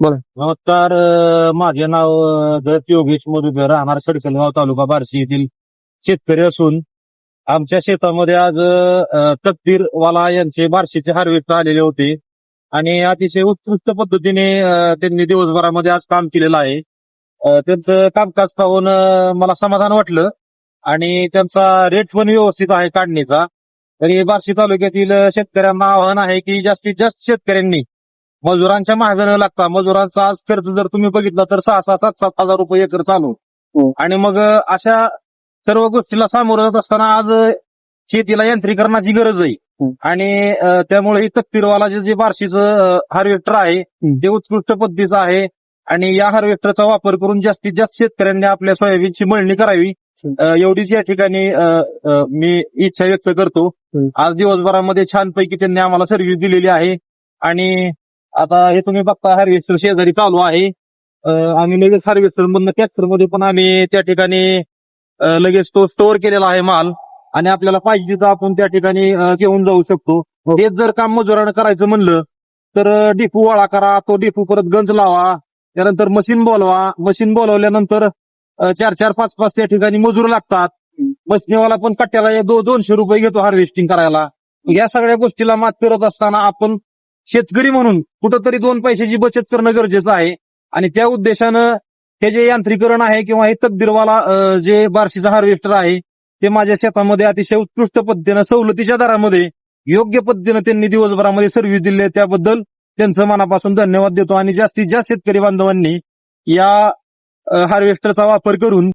बोला. नमस्कार अं, माझे नाव अं, दत्त योगेश मधुकर राहणार खडकलगाव तालुका बार्शी येथील शेतकरी असून आमच्या शेतामध्ये आज अं, तकदीरवाला यांचे बार्शीचे हार्वेस्ट आलेले होते. आणि अतिशय उत्कृष्ट पद्धतीने अं, त्यांनी दिवसभरामध्ये आज काम केलेलं आहे. अं, त्यांचं कामकाज पाहून अं, मला समाधान वाटलं. आणि त्यांचा रेट पण व्यवस्थित आहे काढणीचा तरी बार्शी तालुक्यातील शेतकऱ्यांना आव्हान आहे की जास्तीत जास्त शेतकऱ्यांनी मजुरांच्या न लागता मजुरांचा आज खर्च जर तुम्ही बघितला तर सहा सहा सात सात हजार रुपये एकर चालू हो. आणि मग अशा सर्व गोष्टीला सामोरं जात असताना आज शेतीला यांत्रिकरणाची गरज आहे हं. आणि त्यामुळे ही तकतीरवाला जे बार्शीचं हार्वेस्टर आहे. ते उत्कृष्ट पद्धतीचं आहे आणि या हार्वेस्टरचा वापर करून जास्तीत जास्त शेतकऱ्यांनी आपल्या सोयाबीनची मळणी करावी एवढीच या ठिकाणी मी इच्छा व्यक्त करतो. आज दिवसभरामध्ये छानपैकी त्यांनी आम्हाला सर्व्हिस दिलेली आहे आणि आता हे तुम्ही बघता हार्वेस्टर शेजारी चालू आहे. आम्ही लगेच हार्वेस्टर मधनं ट्रॅक्टरमध्ये पण आम्ही त्या ठिकाणी लगेच तो स्टोअर केलेला आहे माल. आणि आपल्याला पाहिजे तिथं आपण त्या ठिकाणी घेऊन जाऊ शकतो. हो. हेच जर काम मजुरानं करायचं म्हणलं तर डिपू वाळा करा तो डिपू परत गंज लावा त्यानंतर मशीन बोलवा. मशीन बोलवल्यानंतर चार चार पाच पाच त्या ठिकाणी मजूर लागतात. मशीनवाला पण कट्ट्याला दो दोनशे रुपये घेतो हार्वेस्टिंग करायला. या सगळ्या गोष्टीला मात करत असताना आपण शेतकरी म्हणून कुठंतरी दोन पैशाची बचत करणं गरजेचं आहे. आणि त्या उद्देशानं हे जे यांत्रिकरण आहे किंवा हे तकदीरवाला जे बार्शीचा हार्वेस्टर आहे ते माझ्या शेतामध्ये अतिशय उत्कृष्ट पद्धतीनं सवलतीच्या दरामध्ये योग्य पद्धतीनं त्यांनी दिवसभरामध्ये सर्व्हिस दिली आहे. त्याबद्दल त्यांचं मनापासून धन्यवाद देतो. आणि जास्तीत जास्त शेतकरी बांधवांनी या हार्वेस्टरचा वापर करून